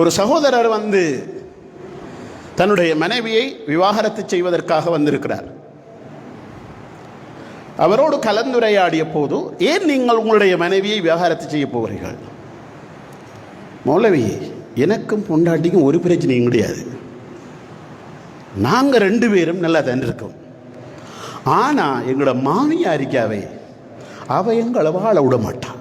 ஒரு சகோதரர் வந்து தன்னுடைய மனைவியை விவாகரத்து செய்வதற்காக வந்திருக்கிறார். அவரோடு கலந்துரையாடிய போது ஏன் நீங்கள் உங்களுடைய மனைவியை விவகாரத்து செய்ய போகிறீர்கள்? மௌலவி எனக்கும் பொண்டாட்டிக்கும் ஒரு பிரச்சனையும் கிடையாது. நாங்கள் ரெண்டு பேரும் நல்லா தான் இருக்கோம். ஆனால் எங்களோட மாமியாரிக்காவே அவ எங்களை வாழ விட மாட்டான்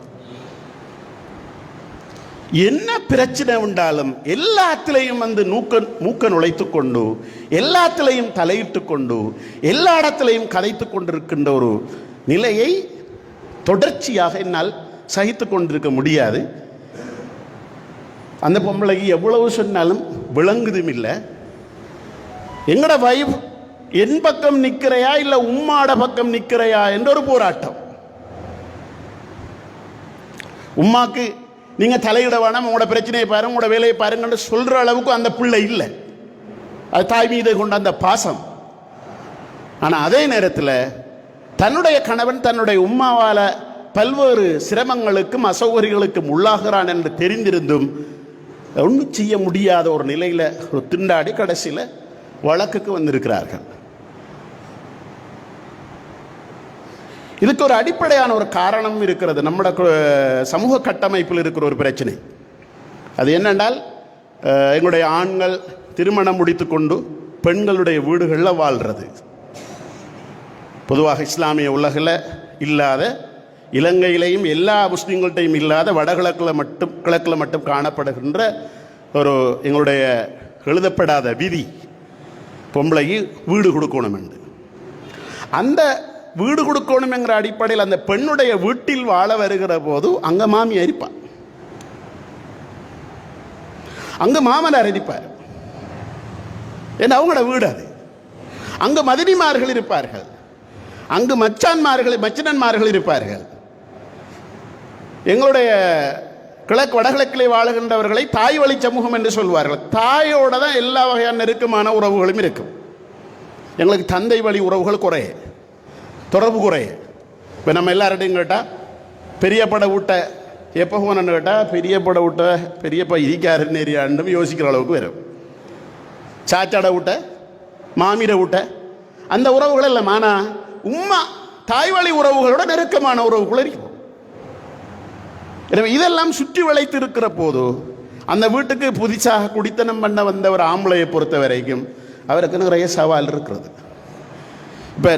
என்ன பிரச்சனை உண்டாலும் எல்லாத்திலையும் வந்து நூக்க மூக்க நுழைத்து கொண்டு எல்லாத்திலையும் தலையிட்டு கொண்டு எல்லா இடத்திலையும் கதைத்து கொண்டிருக்கின்ற ஒரு நிலையை தொடர்ச்சியாக என்னால் சகித்து கொண்டிருக்க முடியாது. அந்த பொம்பளைக்கு எவ்வளவு சொன்னாலும் விளங்குதும் இல்லை. எங்கட வைஃப் என் பக்கம் நிற்கிறையா இல்லை உம்மாட பக்கம் நிற்கிறையா என்ற ஒரு போராட்டம். உம்மாக்கு நீங்கள் தலையிட வேணாம் உங்களோட பிரச்சனையை பாருங்க உங்களோட வேலையை பாருங்கன்னு சொல்கிற அளவுக்கு அந்த பிள்ளை இல்லை. அது தாய் மீது கொண்ட அந்த பாசம். ஆனால் அதே நேரத்தில் தன்னுடைய கணவன் தன்னுடைய உம்மாவால் பல்வேறு சிரமங்களுக்கும் அசௌகரியங்களுக்கும் உள்ளாகிறான் என்று தெரிந்திருந்தும் ஒன்றும் செய்ய முடியாத ஒரு நிலையில் ஒரு திண்டாடி கடைசியில் வழக்குக்கு வந்திருக்கிறார்கள். இதுக்கு ஒரு அடிப்படையான ஒரு காரணம் இருக்கிறது. நம்மட சமூக கட்டமைப்பில் இருக்கிற ஒரு பிரச்சனை. அது என்னென்றால் எங்களுடைய ஆண்கள் திருமணம் முடித்துக்கொண்டு பெண்களுடைய வீடுகளில் வாழ்கிறது பொதுவாக இஸ்லாமிய உலகில் இல்லாத இலங்கையிலையும் எல்லா முஸ்லீம்கள்ட்டையும் இல்லாத வடகிழக்கில் மட்டும் கிழக்கில் மட்டும் காணப்படுகின்ற ஒரு எங்களுடைய எழுதப்படாத விதி. பொம்பளைக்கு வீடு கொடுக்கணும் என்று. அந்த வீடு கொடுக்கணுங்கிற அடிப்படையில் அந்த பெண்ணுடைய வீட்டில் வாழ வருகிற போது அங்க மாமி அரிப்பார் அங்கே மாமனார் அரிப்பார். ஏன்னா அவங்களோட வீடு அது. அங்கு மதினிமார்கள் இருப்பார்கள். அங்கு மச்சான்மார்கள் மச்சினன்மார்கள் இருப்பார்கள். எங்களுடைய கிழக்கு வடகிழக்கிலே வாழுகின்றவர்களை தாய் வழி சமூகம் என்று சொல்வார்கள். தாயோட தான் எல்லா வகையான நெருக்கமான உறவுகளும் இருக்கும். எங்களுக்கு தந்தை வழி உறவுகள் குறைய. தொடர்பு குறைய. இப்போ நம்ம எல்லார்டையும் கேட்டால் பெரிய பட விட்ட எப்போ போனன்னு கேட்டால் பெரிய பட விட்ட பெரியப்பா இருக்காருன்னு ஏரியாண்டும் யோசிக்கிற அளவுக்கு வரும். சாச்சாட விட்ட மாமிர விட்ட அந்த உறவுகள் இல்லை மானா உம்மா தாய்வழி உறவுகளோட நெருக்கமான உறவுகள் இருக்கும் எனவே இதெல்லாம் சுற்றி வளைத்து இருக்கிற போது அந்த வீட்டுக்கு புதிச்சாக குடித்தனம் பண்ண வந்த ஒரு ஆம்பளையை பொறுத்த வரைக்கும் அவருக்கு நிறைய சவால் இருக்கிறது. இப்போ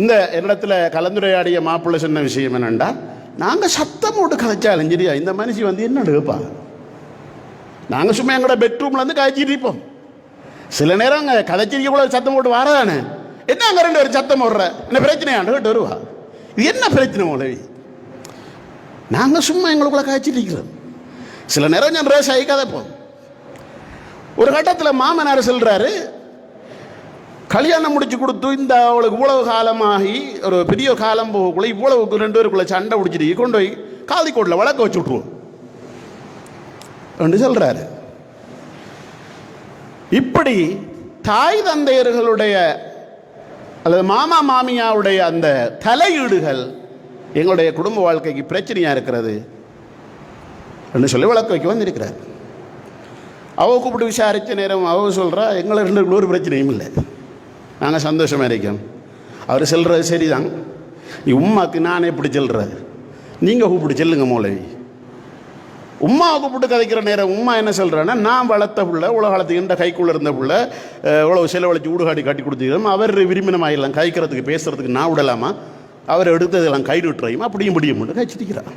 இந்த என்னிடத்தில் கலந்துரையாடிய மாப்பிள்ளை சொன்ன விஷயம் என்னென்னா நாங்கள் சத்தம் போட்டு கதைச்சாலும் சரியா இந்த மனுஷி வந்து என்ன எடுப்பா? நாங்கள் சும்மா எங்களோட பெட்ரூமில் வந்து காய்ச்சிட்டு இருப்போம். சில நேரம் அங்கே கதைச்சிருக்க கூட சத்தம் போட்டு வாரதானே? என்ன அங்கே ரெண்டு பேரும் சத்தம் போடுற? என்ன பிரச்சனையாண்டு? வருவா. இது என்ன பிரச்சனை உலவி நாங்கள் சும்மா எங்களுக்குள்ள காய்ச்சிட்டு இருக்கிறோம். சில நேரம் நான் ரேஸ் ஆகி கதைப்போம் ஒரு கட்டத்தில் மாமனார் சொல்கிறாரு கல்யாணம் முடிச்சு கொடுத்து இந்த அவளுக்கு இவ்வளவு காலமாகி ஒரு பெரிய காலம் போகக்குள்ள இவ்வளவுக்கு ரெண்டு பேருக்குள்ள சண்டை பிடிச்சிட்டு கொண்டு போய் காதிக்கோட்டில் வழக்க வச்சு விட்ருவோம் என்று சொல்கிறாரு இப்படி தாய் தந்தையர்களுடைய அல்லது மாமா மாமியாவுடைய அந்த தலையீடுகள் எங்களுடைய குடும்ப வாழ்க்கைக்கு பிரச்சனையா இருக்கிறது என்று சொல்லி வழக்கு வைக்க வந்திருக்கிறார். அவ கூப்பிட்டு விசாரித்த நேரம் அவ சொல்றா எங்களை ரெண்டு ஒரு பிரச்சனையும் இல்லை. நாங்கள் சந்தோஷமாக இருக்கோம். அவர் செல்கிறது சரிதான். நீ உம்மாக்கு நானே இப்படி செல்கிறது நீங்கள் கூப்பிட்டு செல்லுங்க மூலவி உம்மா கூப்பிட்டு கதைக்கிற நேரம் உம்மா என்ன சொல்கிறேன்னா நான் வளர்த்த புள்ள உலகாலத்து இந்த கைக்குள்ளே இருந்த புள்ள இவ்வளோ செலவழிச்சு ஊடுகாடி கட்டி கொடுத்துக்கிறோம் அவர் விரும்பினமாயிடலாம் கைக்கிறதுக்கு பேசுகிறதுக்கு நான் விடலாமா? அவர் எடுத்ததெல்லாம் கை விட்டுறையும் அப்படியும் முடியும் கழிச்சிருக்கிறார்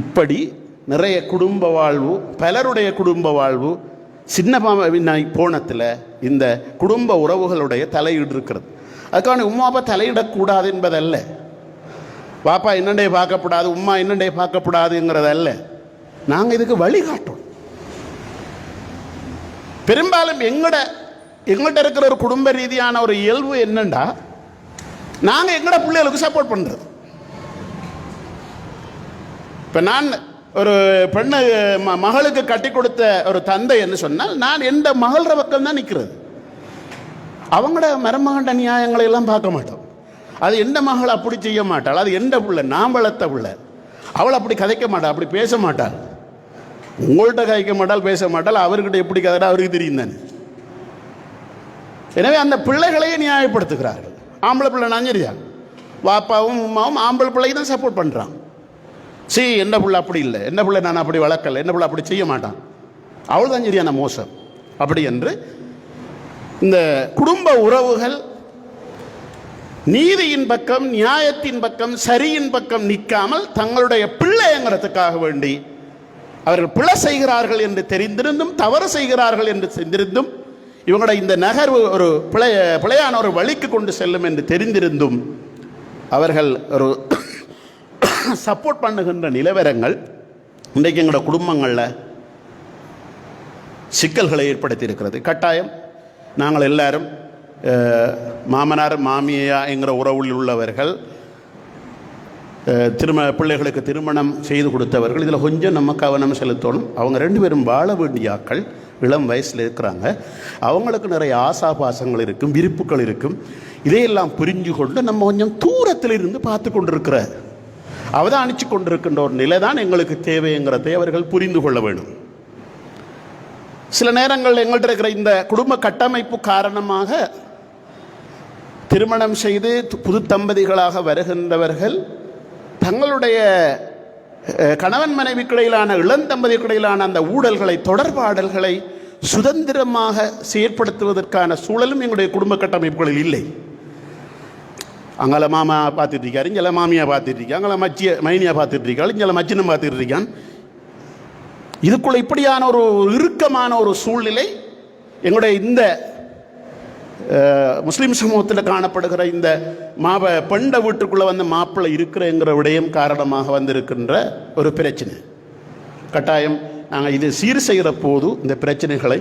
இப்படி நிறைய குடும்ப வாழ்வு பலருடைய குடும்ப வாழ்வு சின்ன பாம- போனத்தில் இந்த குடும்ப உறவுகளுடைய தலையீடு இருக்கிறது. அதுக்கான உம்மா அப்பா தலையிடக்கூடாது என்பதல்ல. பாப்பா என்னண்டே பார்க்கப்படாது உம்மா என்னண்டே பார்க்கப்படாதுங்கிறதல்ல. நாங்கள் இதுக்கு வழிகாட்டோம் பெரும்பாலும் எங்கட எங்கள்கிட்ட இருக்கிற ஒரு குடும்ப ரீதியான ஒரு இயல்பு என்னண்டா? நாங்கள் எங்கட பிள்ளைகளுக்கு சப்போர்ட் பண்ணுறது இப்போ நான் ஒரு பெண்ணு ம- மகளுக்கு கட்டி கொடுத்த ஒரு தந்தை என்று சொன்னால் நான் எந்த மகள பக்கம் தான் நிற்கிறது அவங்களோட மருமகண்ட நியாயங்களை எல்லாம் பார்க்க மாட்டோம். அது எந்த மகள் அப்படி செய்ய மாட்டாள் அது எந்த பிள்ளை நாம் வளர்த்த புள்ள. அவள் அப்படி கதைக்க மாட்டாள் அப்படி பேச மாட்டாள். உங்கள்கிட்ட கதைக்க மாட்டாள் பேச மாட்டாள் அவர்கிட்ட எப்படி கதை அவருக்கு தெரியும் தானே. எனவே அந்த பிள்ளைகளையே நியாயப்படுத்துகிறார்கள். ஆம்பளை பிள்ளை நான் சரியா? வாப்பாவும் உமாவும் ஆம்பளை பிள்ளைக்கு தான் சப்போர்ட் பண்ணுறான் சீ என்ன பிள்ளை அப்படி இல்லை. என்ன பிள்ளை நான் அப்படி வளர்க்கல. என்ன பிள்ளை அப்படி செய்ய மாட்டான். அவ்வளோதான் சரியான மோசம். அப்படி என்று இந்த குடும்ப உறவுகள் நீதியின் பக்கம் நியாயத்தின் பக்கம் சரியின் பக்கம் நிற்காமல் தங்களுடைய பிள்ளைங்கிறதுக்காக வேண்டி அவர்கள் பிழை செய்கிறார்கள் என்று தெரிந்திருந்தும் தவறு செய்கிறார்கள் என்று தெரிந்திருந்தும் இவங்களோட இந்த நகர்வு ஒரு பிழைய பிழையான ஒரு வழிக்கு கொண்டு செல்லும் என்று தெரிந்திருந்தும் அவர்கள் ஒரு சப்போர்ட் பண்ணுகின்ற நிலவரங்கள் இன்றைக்கு எங்களோட குடும்பங்களில் சிக்கல்களை ஏற்படுத்தி இருக்கிறது கட்டாயம் நாங்கள் எல்லாரும் மாமனார் மாமியா என்கிற உறவில் உள்ளவர்கள் திரும திருமண பிள்ளைகளுக்கு திருமணம் செய்து கொடுத்தவர்கள் இதில் கொஞ்சம் நம்ம கவனம் செலுத்தணும். அவங்க ரெண்டு பேரும் வாழ வேண்டிய ஆக்கள் இளம் வயசில் இருக்கிறாங்க. அவங்களுக்கு நிறைய ஆசாபாசங்கள் இருக்கும் விருப்புகள் இருக்கும். இதையெல்லாம் புரிஞ்சு கொண்டு நம்ம கொஞ்சம் தூரத்தில் இருந்து பார்த்து கொண்டிருக்கிற அவதானிச்சு கொண்டிருக்கின்ற ஒரு நிலை தான் எங்களுக்கு தேவைங்கிறதை அவர்கள் புரிந்து கொள்ள வேண்டும். சில நேரங்கள் எங்கள்கிட்ட இருக்கிற இந்த குடும்ப கட்டமைப்பு காரணமாக திருமணம் செய்து புது தம்பதிகளாக வருகின்றவர்கள் தங்களுடைய கணவன் மனைவிக்கிடையிலான இளந்தம்பதிக்கிடையிலான அந்த ஊழல்களை தொடர்பாடல்களை சுதந்திரமாக செயற்படுத்துவதற்கான சூழலும் எங்களுடைய குடும்ப கட்டமைப்புகளில் இல்லை. அங்கே மாமா பார்த்துட்டு இருக்காரு இங்கே மாமியாக பார்த்துட்டு இருக்காங்க அங்கே மச்சிய மைனியாக பார்த்துட்டு இருக்காள் இங்கே மச்சினம் பார்த்துட்டு இருக்கான் இதுக்குள்ள இப்படியான ஒரு இறுக்கமான ஒரு சூழ்நிலை எங்களுடைய இந்த முஸ்லீம் சமூகத்தில் காணப்படுகிற இந்த மாப பெண்ட வீட்டுக்குள்ளே வந்து மாப்பிள்ளை இருக்கிறங்கிற விடயம் காரணமாக வந்திருக்கின்ற ஒரு பிரச்சனை. கட்டாயம் நாங்கள் இது சீர் செய்கிற போது இந்த பிரச்சனைகளை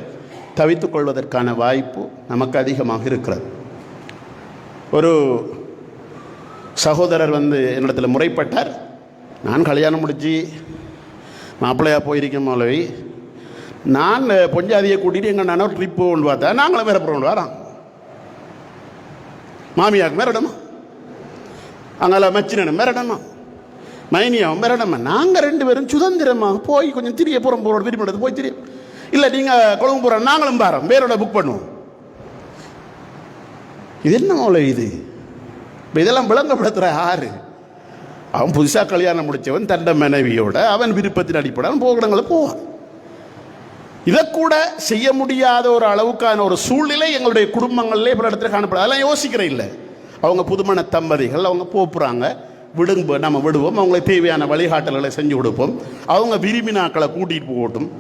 தவித்துக் கொள்வதற்கான வாய்ப்பு நமக்கு அதிகமாக இருக்கிறது. ஒரு சகோதரர் வந்து என்னிடத்தில் முறைப்பட்டார். நான் கல்யாணம் முடிச்சு மாப்பிள்ளையாக போயிருக்கேன் மௌலவி. நான் பொஞ்சாதியை கூட்டிகிட்டு எங்கள் நானும் ட்ரிப் போகணும்னு பார்த்தா நாங்களும் வேற போகணும் வரோம். மாமியாவுக்கு மேரடமா? அங்கால மச்சினனும் மேரடமா? மைனியாவும் மேரடமா? நாங்கள் ரெண்டு பேரும் சுதந்திரமாக போய் கொஞ்சம் திரிய போகிறோம் போகிறோம் விரும்பினது போய் திரிய. இல்லை நீங்கள் கொழும்பு போகிறோம் நாங்களும் பாரோம் வேறோட புக் பண்ணுவோம். இது என்ன மௌலவி இது? இப்போ இதெல்லாம் விளங்கப்படுத்துகிற ஆறு அவன் புதுசாக கல்யாணம் முடித்தவன் தண்ட மனைவியோட அவன் விருப்பத்தின் அடிப்படையில் அவன் போவான். இதை கூட செய்ய முடியாத ஒரு அளவுக்கான ஒரு சூழ்நிலை எங்களுடைய குடும்பங்களிலே பல இடத்துல காணப்படும் அதெல்லாம் யோசிக்கிற இல்லை. அவங்க புதுமண தம்பதிகள் அவங்க போப்புறாங்க. விடுங்க நம்ம விடுவோம். அவங்களுக்கு தேவையான வழிகாட்டல்களை செஞ்சு கொடுப்போம். அவங்க விரும்பினாக்களை கூட்டிகிட்டு போகட்டும்.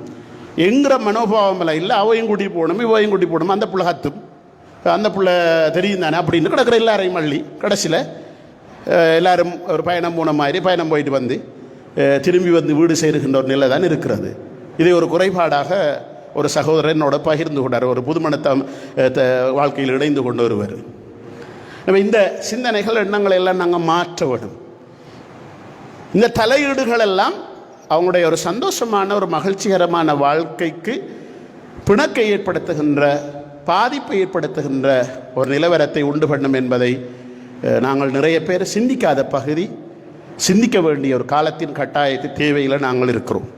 எங்கிற மனோபாவம் இல்லை. அவையும் கூட்டிகிட்டு போகணும் இவையும் கூட்டிகிட்டு போகணும். அந்த பிள்ளை கத்தும். அந்த பிள்ளை தெரியும் தானே அப்படின்னு கிடக்கிற எல்லாரையும் மல்லி. கடைசியில் எல்லாரும் ஒரு பயணம் போன மாதிரி பயணம் போயிட்டு வந்து திரும்பி வந்து வீடு சேருகின்ற ஒரு நிலை தான் இருக்கிறது. இதை ஒரு குறைபாடாக ஒரு சகோதரர் என்னோட பகிர்ந்து கொண்டார். ஒரு புதுமணத்தம் த- வாழ்க்கையில் இணைந்து கொண்டு வருவார் நம்ம இந்த சிந்தனைகள் எண்ணங்களை எல்லாம் நாங்கள் மாற்ற இந்த தலையீடுகள் எல்லாம் அவங்களுடைய ஒரு சந்தோஷமான ஒரு மகிழ்ச்சிகரமான வாழ்க்கைக்கு பிணக்கை ஏற்படுத்துகின்ற பாதிப்பை ஏற்படுத்துகின்ற ஒரு நிலவரத்தை உண்டு பண்ணும் என்பதை நாங்கள் நிறைய பேர் சிந்திக்காத பகுதி சிந்திக்க வேண்டிய ஒரு காலத்தின் கட்டாயத்தை தேவையில் நாங்கள் இருக்கிறோம்.